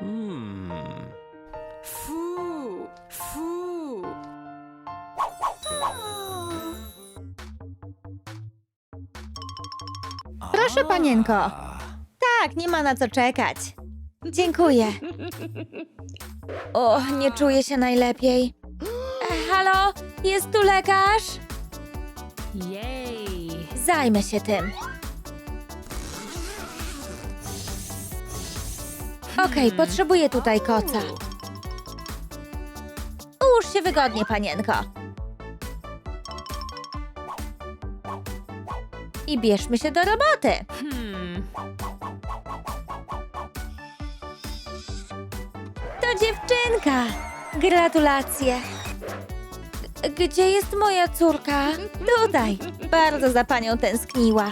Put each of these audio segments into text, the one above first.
Hmm. Fu, fu. Proszę, panienko. Tak, nie ma na co czekać. Dziękuję. O, nie czuję się najlepiej. E, halo, jest tu lekarz? Jej. Zajmę się tym. Okej, potrzebuję tutaj koca. Ułóż się wygodnie, panienko. I bierzmy się do roboty. To dziewczynka! Gratulacje! G- Gdzie jest moja córka? Tutaj! Bardzo za panią tęskniła.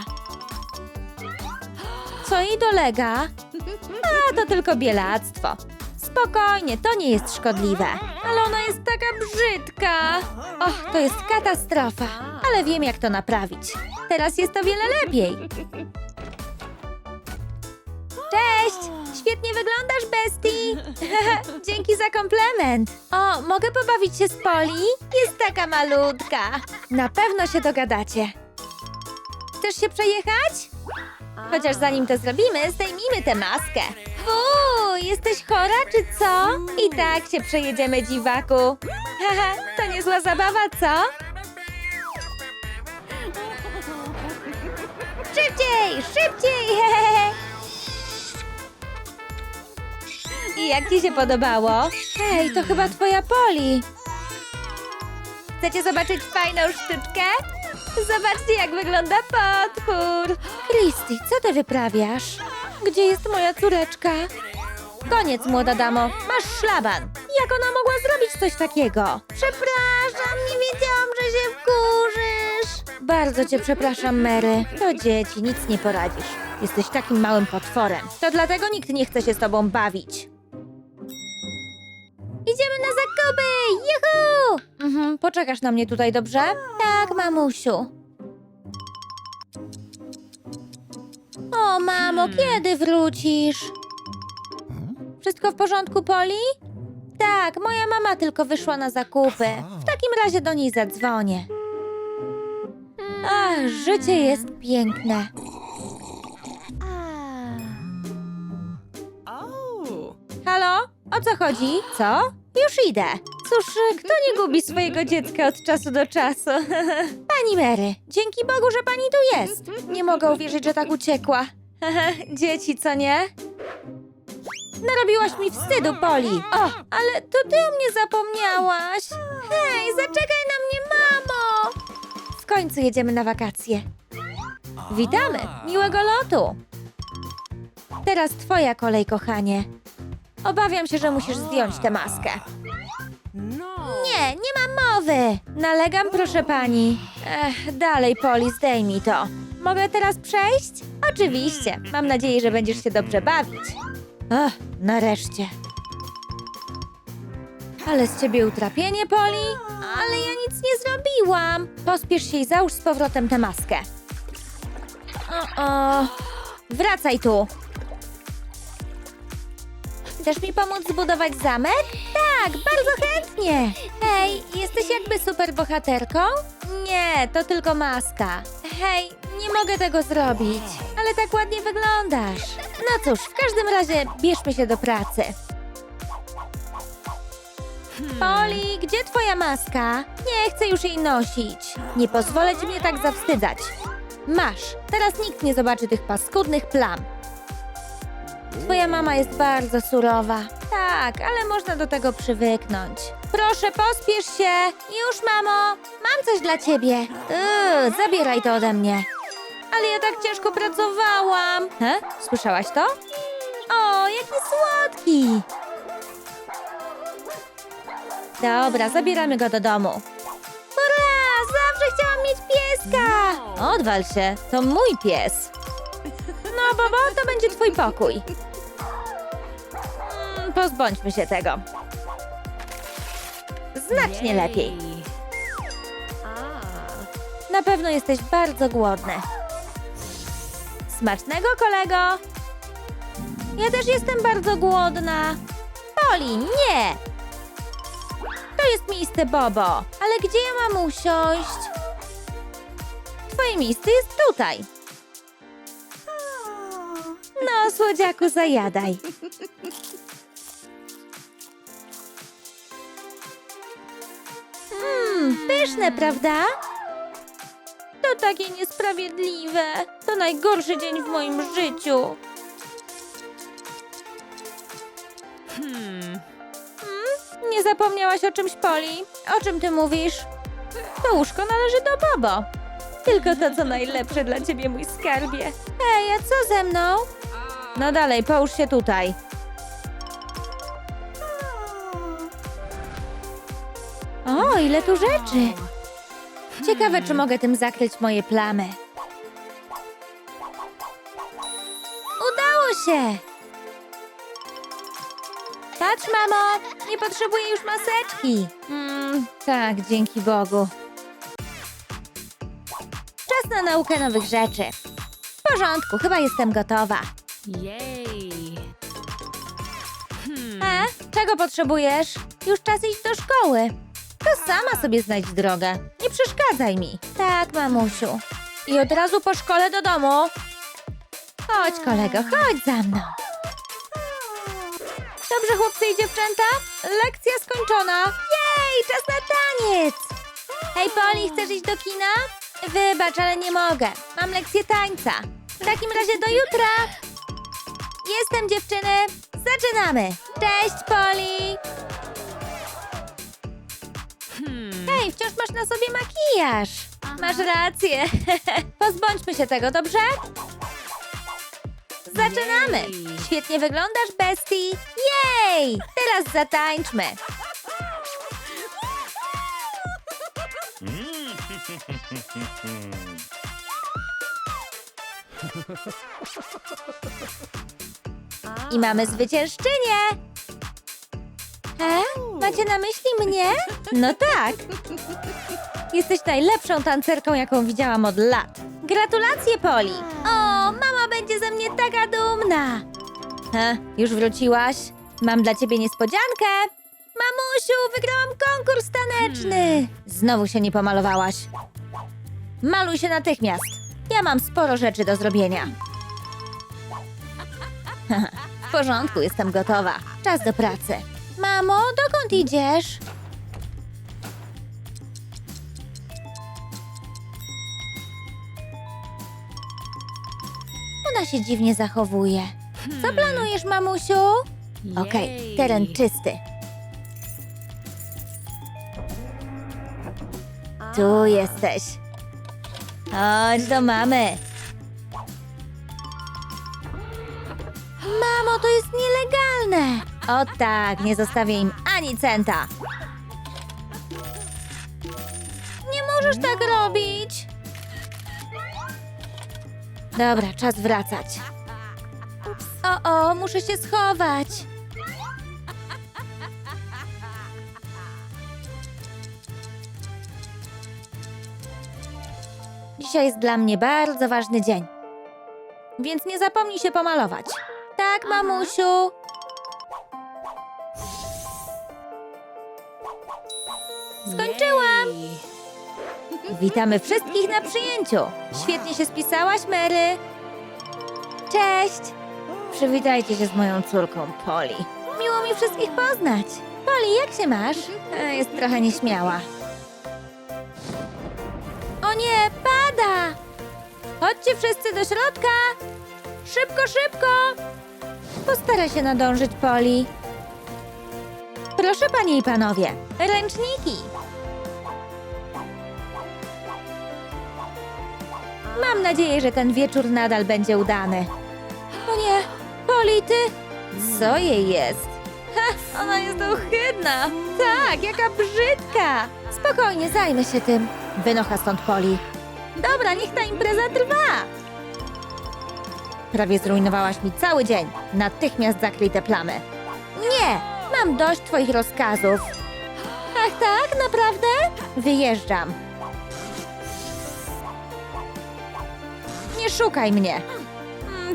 Co jej dolega? A, to tylko bielactwo. Spokojnie, to nie jest szkodliwe. Ale ona jest taka brzydka. Och, to jest katastrofa. Ale wiem, jak to naprawić. Teraz jest o wiele lepiej. Cześć! Świetnie wyglądasz, bestii! Dzięki za komplement. O, mogę pobawić się z Poli? Jest taka malutka. Na pewno się dogadacie. Chcesz się przejechać? Chociaż zanim to zrobimy, zdejmijmy tę maskę. Uuu, jesteś chora czy co? I tak się przejedziemy, dziwaku. Haha, to niezła zabawa, co? Szybciej, szybciej! Hehehe. I jak ci się podobało? Hej, to chyba twoja Poli. Chcecie zobaczyć fajną sztuczkę? Zobaczcie, jak wygląda potwór. Christy, co ty wyprawiasz? Gdzie jest moja córeczka? Koniec, młoda damo. Masz szlaban. Jak ona mogła zrobić coś takiego? Przepraszam, nie wiedziałam, że się wkurzysz. Bardzo cię przepraszam, Mary. To dzieci, nic nie poradzisz. Jesteś takim małym potworem. To dlatego nikt nie chce się z tobą bawić. Idziemy na zakupy! Juhu! Mhm, poczekasz na mnie tutaj, dobrze? Tak, mamusiu. O, mamo, kiedy wrócisz? Wszystko w porządku, Poli? Tak, moja mama tylko wyszła na zakupy. W takim razie do niej zadzwonię. Ach, życie jest piękne. Halo? O co chodzi? Co? Już idę. Cóż, kto nie gubi swojego dziecka od czasu do czasu? pani Mary, dzięki Bogu, że pani tu jest. Nie mogę uwierzyć, że tak uciekła. Dzieci, co nie? Narobiłaś mi wstydu, Poli. O, ale to ty o mnie zapomniałaś. Hej, zaczekaj na mnie, mamo. W końcu jedziemy na wakacje. Witamy, miłego lotu. Teraz twoja kolej, kochanie. Obawiam się, że musisz zdjąć tę maskę. No. Nie, nie ma mowy! Nalegam, proszę pani. Ech, dalej, Poli, zdejmij to. Mogę teraz przejść? Oczywiście. Mam nadzieję, że będziesz się dobrze bawić. Ach, nareszcie. Ale z ciebie utrapienie, Poli? Ale ja nic nie zrobiłam. Pospiesz się i załóż z powrotem tę maskę. O, o. Wracaj tu. Chcesz mi pomóc zbudować zamek? Tak, bardzo chętnie. Hej, jesteś jakby super bohaterką? Nie, to tylko maska. Hej, nie mogę tego zrobić, ale tak ładnie wyglądasz. No cóż, w każdym razie bierzmy się do pracy. Poli, gdzie twoja maska? Nie chcę już jej nosić. Nie pozwolę ci mnie tak zawstydzać. Masz, teraz nikt nie zobaczy tych paskudnych plam. Twoja mama jest bardzo surowa. Tak, ale można do tego przywyknąć. Proszę, pospiesz się. Już, mamo. Mam coś dla ciebie. Yy, zabieraj to ode mnie. Ale ja tak ciężko pracowałam. He? Słyszałaś to? O, jaki słodki. Dobra, zabieramy go do domu. Ura, zawsze chciałam mieć pieska. Odwal się, to mój pies. No, Bobo, to będzie twój pokój. Pozbądźmy się tego. Znacznie lepiej. Na pewno jesteś bardzo głodny. Smacznego, kolego! Ja też jestem bardzo głodna. Poli, nie! To jest miejsce Bobo. Ale gdzie ja mam usiąść? Twoje miejsce jest tutaj. No, słodziaku, zajadaj. Mmm, pyszne, prawda? To takie niesprawiedliwe. To najgorszy dzień w moim życiu. Hmm. Nie zapomniałaś o czymś, Poli? O czym ty mówisz? To łóżko należy do Bobo. Tylko to, co najlepsze dla ciebie, mój skarbie. Hej, a co ze mną? No dalej, połóż się tutaj. O, ile tu rzeczy. Ciekawe, czy mogę tym zakryć moje plamy. Udało się! Patrz, mamo! Nie potrzebuję już maseczki. Mm, tak, dzięki Bogu. Czas na naukę nowych rzeczy. W porządku, chyba jestem gotowa. Jej. Hmm. E, czego potrzebujesz? Już czas iść do szkoły. To sama sobie znajdź drogę. Nie przeszkadzaj mi. Tak, mamusiu. I od razu po szkole do domu. Chodź, kolego, chodź za mną. Dobrze, chłopcy i dziewczęta? Lekcja skończona. Jej, czas na taniec. Hej, Poli, chcesz iść do kina? Wybacz, ale nie mogę. Mam lekcję tańca. W takim razie do jutra. Jestem dziewczyny. Zaczynamy. Cześć, Poli. Hej, wciąż masz na sobie makijaż. Masz rację. Pozbądźmy się tego, dobrze? Zaczynamy. Świetnie wyglądasz, bestii. Jej! Teraz zatańczmy. I mamy zwyciężczynię. E? Macie na myśli mnie? No tak. Jesteś najlepszą tancerką, jaką widziałam od lat. Gratulacje, Poli. O, mama będzie ze mnie taka dumna. E, już wróciłaś? Mam dla ciebie niespodziankę. Mamusiu, wygrałam konkurs taneczny. Znowu się nie pomalowałaś. Maluj się natychmiast. Ja mam sporo rzeczy do zrobienia. W porządku, jestem gotowa. Czas do pracy. Mamo, dokąd idziesz? Ona się dziwnie zachowuje. Co planujesz, mamusiu? Okej, Jej. teren czysty. Tu jesteś. Chodź do mamy. Mamo, to jest nielegalne. O tak, nie zostawię im ani centa. Nie możesz tak robić. Dobra, czas wracać. O, o, muszę się schować. Dzisiaj jest dla mnie bardzo ważny dzień. Więc nie zapomnij się pomalować. Tak, mamusiu. Skończyłam. Witamy wszystkich na przyjęciu. Świetnie się spisałaś, Mary. Cześć. Przywitajcie się z moją córką, Poli. Miło mi wszystkich poznać. Poli, jak się masz? E, Jest trochę nieśmiała. O nie, pada! Chodźcie wszyscy do środka! Szybko, szybko! Postaraj się nadążyć, Poli. Proszę, panie i panowie, ręczniki. Mam nadzieję, że ten wieczór nadal będzie udany. O nie, Poli, ty? Co jej jest? Ha, ona jest ohydna. Tak, jaka brzydka. Spokojnie, zajmę się tym. Wynocha stąd Poli. Dobra, niech ta impreza trwa. Prawie zrujnowałaś mi cały dzień. Natychmiast zakryj te plamy. Nie, mam dość twoich rozkazów. Ach tak, naprawdę? Wyjeżdżam. Nie szukaj mnie.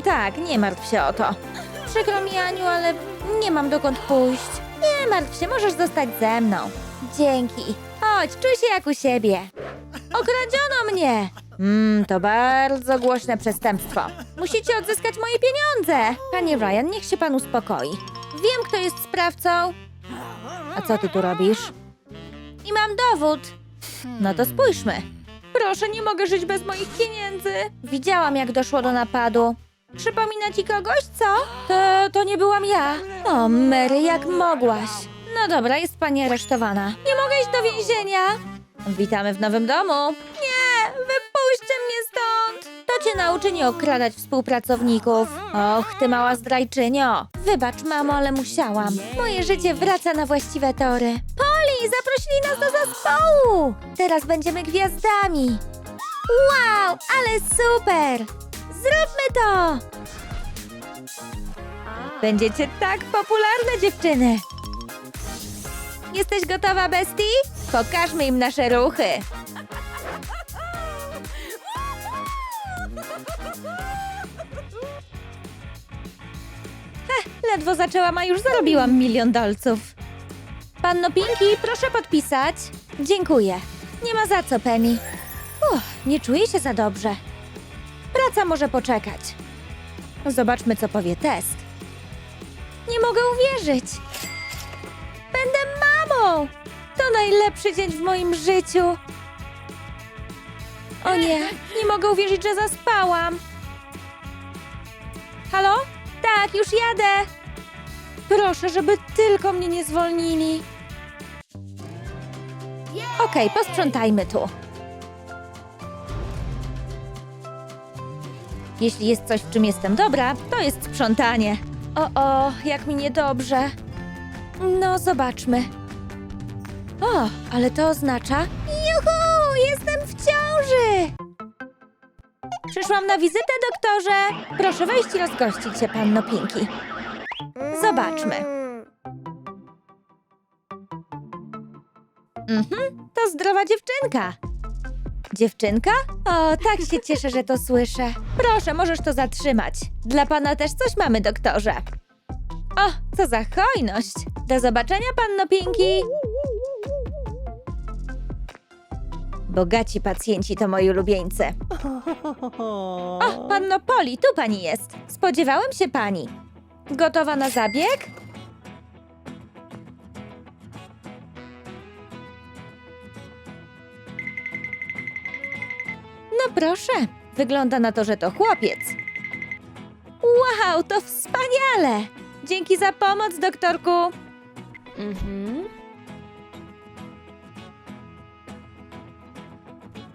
tak, nie martw się o to. Przykro mi, Aniu, ale nie mam dokąd pójść. Nie martw się, możesz zostać ze mną. Dzięki. Chodź, czuj się jak u siebie. Okradziono mnie! Mmm, to bardzo głośne przestępstwo. Musicie odzyskać moje pieniądze. Panie Ryan, niech się pan uspokoi. Wiem, kto jest sprawcą. A co ty tu robisz? I mam dowód. No to spójrzmy. Proszę, nie mogę żyć bez moich pieniędzy. Widziałam, jak doszło do napadu. Przypomina ci kogoś, co? To, to nie byłam ja. O, Mary, jak mogłaś? No dobra, jest pani aresztowana. Nie mogę iść do więzienia. Witamy w nowym domu. Nie, wypuśćcie mnie. To cię nauczy nie okradać współpracowników. Och, ty mała zdrajczynio. Wybacz, mamo, ale musiałam. Moje życie wraca na właściwe tory. Poli, zaprosili nas do zespołu. Teraz będziemy gwiazdami. Wow, ale super! Zróbmy to! Będziecie tak popularne, dziewczyny! Jesteś gotowa, Bestie? Pokażmy im nasze ruchy. Ledwo zaczęłam, a już zarobiłam milion dolców. Panno Pinki, proszę podpisać. Dziękuję. Nie ma za co, Penny. Nie czuję się za dobrze. Praca może poczekać. Zobaczmy, co powie test. Nie mogę uwierzyć. Będę mamą! To najlepszy dzień w moim życiu. O nie, nie mogę uwierzyć, że zaspałam. Halo? Tak, już jadę. Proszę, żeby tylko mnie nie zwolnili. Okej, posprzątajmy tu. Jeśli jest coś, w czym jestem dobra, to jest sprzątanie. O, o, jak mi niedobrze. No, zobaczmy. O, ale to oznacza... Jestem w ciąży! Przyszłam na wizytę, doktorze. Proszę wejść i rozgościć się, panno Pinki. Zobaczmy. Mhm, to zdrowa dziewczynka. Dziewczynka? O, tak się cieszę, że to słyszę. Proszę, możesz to zatrzymać. Dla pana też coś mamy, doktorze. O, co za hojność. Do zobaczenia, panno Pinki. Bogaci pacjenci to moi ulubieńcy. O, panno Poli, tu pani jest. Spodziewałem się pani. Gotowa na zabieg? No proszę, wygląda na to, że to chłopiec. Wow, to wspaniale! Dzięki za pomoc, doktorku. Mhm.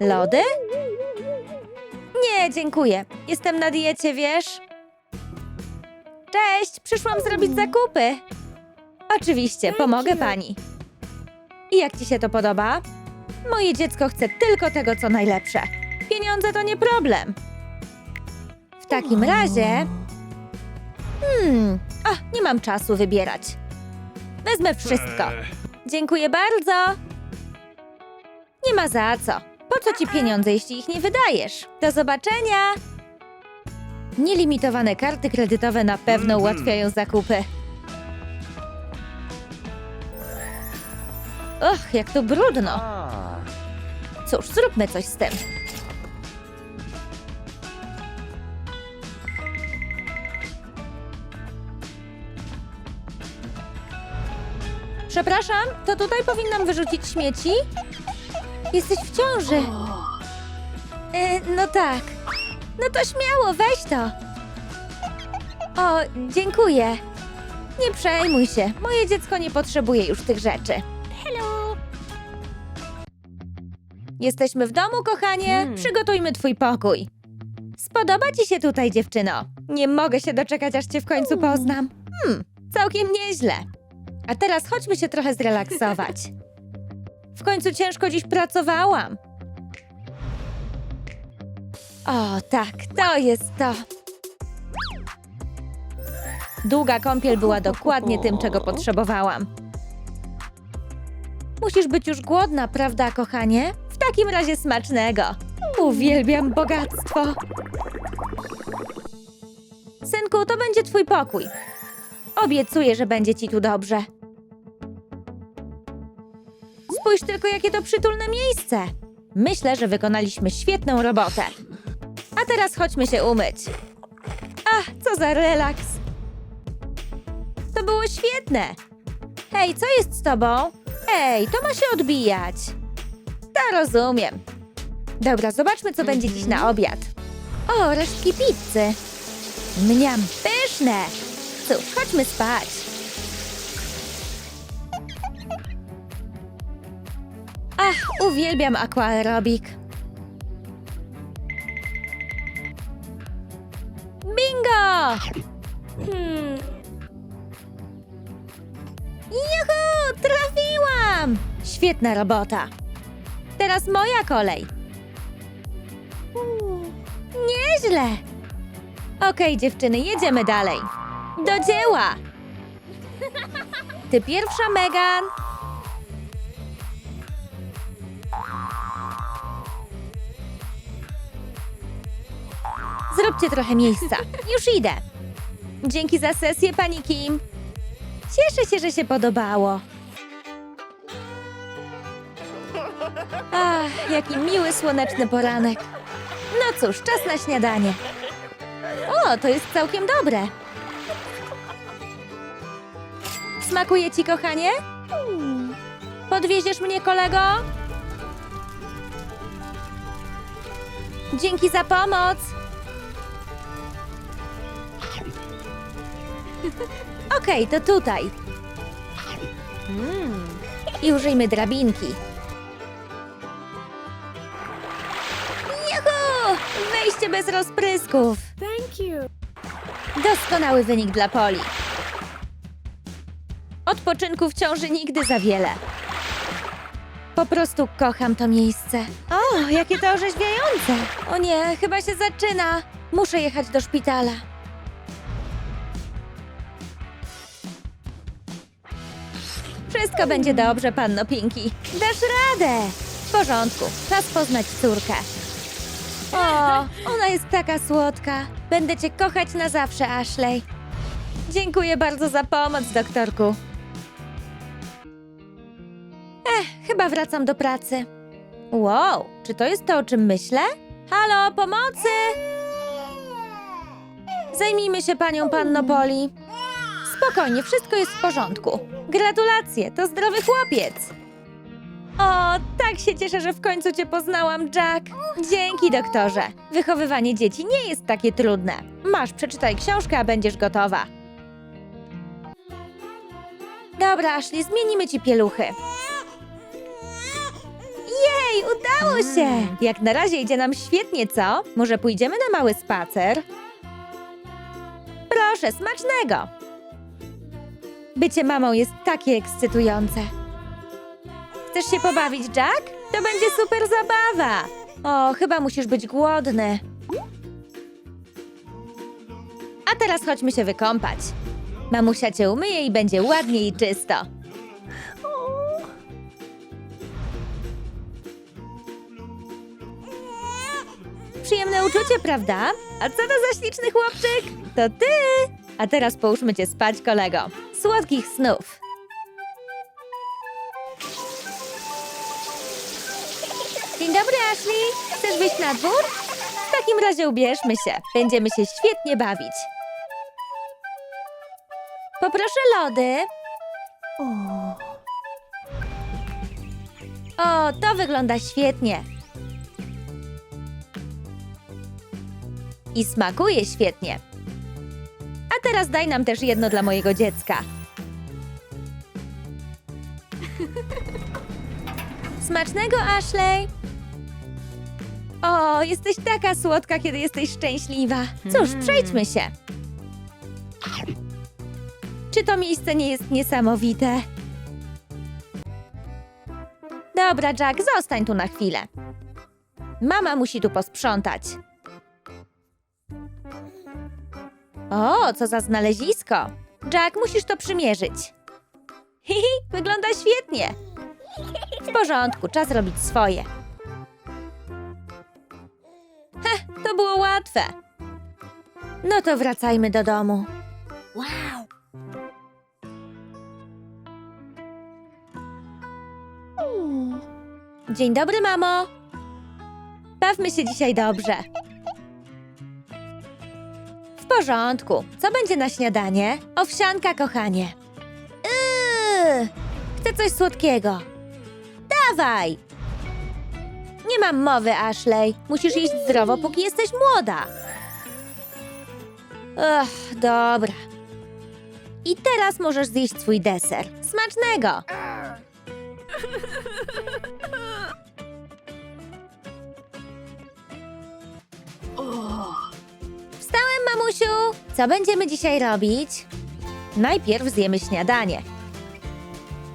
Lody? Nie, dziękuję. Jestem na diecie, wiesz? Cześć, przyszłam zrobić zakupy. Oczywiście, pomogę pani. I jak ci się to podoba? Moje dziecko chce tylko tego, co najlepsze. Pieniądze to nie problem. W takim razie. Hmm, a, nie mam czasu wybierać. Wezmę wszystko. Dziękuję bardzo. Nie ma za co. Co ci pieniądze, jeśli ich nie wydajesz? Do zobaczenia! Nielimitowane karty kredytowe na pewno ułatwiają zakupy. Och, jak tu brudno. Cóż, zróbmy coś z tym. Przepraszam, to tutaj powinnam wyrzucić śmieci? Jesteś w ciąży. E, no tak. No to śmiało, weź to. O, dziękuję. Nie przejmuj się. Moje dziecko nie potrzebuje już tych rzeczy. Hello. Jesteśmy w domu, kochanie. Hmm. Przygotujmy twój pokój. Spodoba ci się tutaj, dziewczyno. Nie mogę się doczekać, aż cię w końcu poznam. Hmm, całkiem nieźle. A teraz chodźmy się trochę zrelaksować. W końcu ciężko dziś pracowałam. O, tak, to jest to. Długa kąpiel była dokładnie tym, czego potrzebowałam. Musisz być już głodna, prawda, kochanie? W takim razie smacznego. Uwielbiam bogactwo. Synku, to będzie twój pokój. Obiecuję, że będzie ci tu dobrze. Spójrz tylko, jakie to przytulne miejsce. Myślę, że wykonaliśmy świetną robotę. A teraz chodźmy się umyć. Ach, co za relaks. To było świetne. Hej, co jest z tobą? Ej, to ma się odbijać. To rozumiem. Dobra, zobaczmy, co będzie dziś na obiad. O, resztki pizzy. Mniam, pyszne. Cóż, chodźmy spać. Uwielbiam aquaerobik. Bingo! Hmm. Juhu, trafiłam! Świetna robota. Teraz moja kolej. Nieźle. Okej, dziewczyny, jedziemy dalej. Do dzieła! Ty pierwsza, Megan. Zróbcie trochę miejsca. Już idę. Dzięki za sesję, pani Kim. Cieszę się, że się podobało. Ach, jaki miły słoneczny poranek. No cóż, czas na śniadanie. O, to jest całkiem dobre. Smakuje ci, kochanie? Podwieziesz mnie, kolego? Dzięki za pomoc. Okej, to tutaj. I użyjmy drabinki. Juhu! Wejście bez rozprysków. Thank you. Doskonały wynik dla Poli. Odpoczynku w ciąży nigdy za wiele. Po prostu kocham to miejsce. O, jakie to orzeźwiające. O nie, chyba się zaczyna. Muszę jechać do szpitala. Wszystko będzie dobrze, panno Pinki. Dasz radę. W porządku, czas poznać córkę. O, ona jest taka słodka. Będę cię kochać na zawsze, Ashley. Dziękuję bardzo za pomoc, doktorku. Ech, chyba wracam do pracy. Wow, czy to jest to, o czym myślę? Halo, pomocy! Zajmijmy się panią, panno Poli. Spokojnie, wszystko jest w porządku. Gratulacje, to zdrowy chłopiec. O, tak się cieszę, że w końcu cię poznałam, Jack. Dzięki, doktorze. Wychowywanie dzieci nie jest takie trudne. Masz, przeczytaj książkę, a będziesz gotowa. Dobra, Ashley, zmienimy ci pieluchy. Jej, udało się! Jak na razie idzie nam świetnie, co? Może pójdziemy na mały spacer? Proszę, smacznego! Bycie mamą jest takie ekscytujące. Chcesz się pobawić, Jack? To będzie super zabawa. O, chyba musisz być głodny. A teraz chodźmy się wykąpać. Mamusia cię umyje i będzie ładnie i czysto. Przyjemne uczucie, prawda? A co to za śliczny chłopczyk? To ty! A teraz połóżmy cię spać, kolego. Słodkich snów. Dzień dobry, Ashley. Chcesz wyjść na dwór? W takim razie ubierzmy się. Będziemy się świetnie bawić. Poproszę lody. O, to wygląda świetnie. I smakuje świetnie. A teraz daj nam też jedno dla mojego dziecka. Smacznego, Ashley! O, jesteś taka słodka, kiedy jesteś szczęśliwa. Cóż, przejdźmy się. Czy to miejsce nie jest niesamowite? Dobra, Jack, zostań tu na chwilę. Mama musi tu posprzątać. O, co za znalezisko! Jack, musisz to przymierzyć. Hihi, wygląda świetnie. W porządku, czas robić swoje. Heh, to było łatwe. No to wracajmy do domu. Wow. Dzień dobry, mamo. Bawmy się dzisiaj dobrze. Porządku. Co będzie na śniadanie? Owsianka, kochanie. Yy, chcę coś słodkiego. Dawaj! Nie mam mowy, Ashley. Musisz jeść zdrowo, póki jesteś młoda. Ach, dobra. I teraz możesz zjeść swój deser. Smacznego! Co będziemy dzisiaj robić? Najpierw zjemy śniadanie.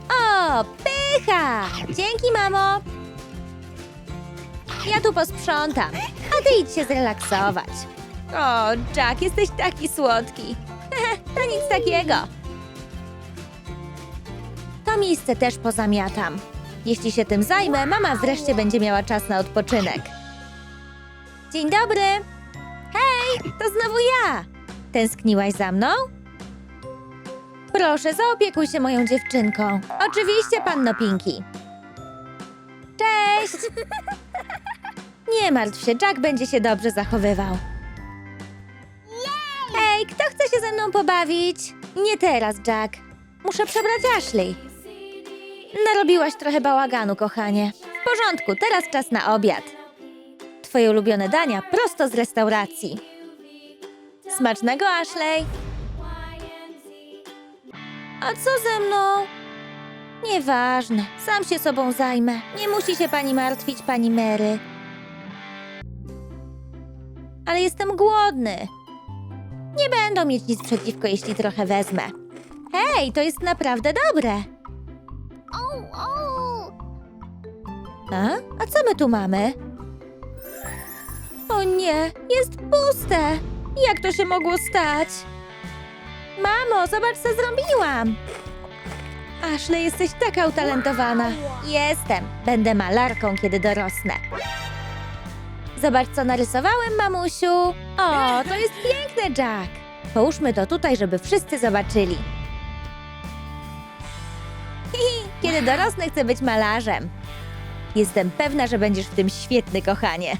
O, pycha! Dzięki, mamo! Ja tu posprzątam, a ty idź się zrelaksować. O, Jack, jesteś taki słodki. to nic takiego. To miejsce też pozamiatam. Jeśli się tym zajmę, mama wreszcie będzie miała czas na odpoczynek. Dzień dobry! Hej, to znowu ja! Tęskniłaś za mną? Proszę, zaopiekuj się moją dziewczynką. Oczywiście, panno Pinki. Cześć! Nie martw się, Jack będzie się dobrze zachowywał. Hej, kto chce się ze mną pobawić? Nie teraz, Jack. Muszę przebrać Ashley. Narobiłaś trochę bałaganu, kochanie. W porządku, teraz czas na obiad. Twoje ulubione dania prosto z restauracji. Smacznego, Ashley! A co ze mną? Nieważne, sam się sobą zajmę. Nie musi się pani martwić, pani Mary. Ale jestem głodny. Nie będą mieć nic przeciwko, jeśli trochę wezmę. Hej, to jest naprawdę dobre. A? A co my tu mamy? O nie, jest puste! Jak to się mogło stać? Mamo, zobacz, co zrobiłam! Ashley, jesteś taka utalentowana. Jestem. Będę malarką, kiedy dorosnę. Zobacz, co narysowałem, mamusiu. O, to jest piękne, Jack. Połóżmy to tutaj, żeby wszyscy zobaczyli. Kiedy dorosnę, chcę być malarzem. Jestem pewna, że będziesz w tym świetny, kochanie.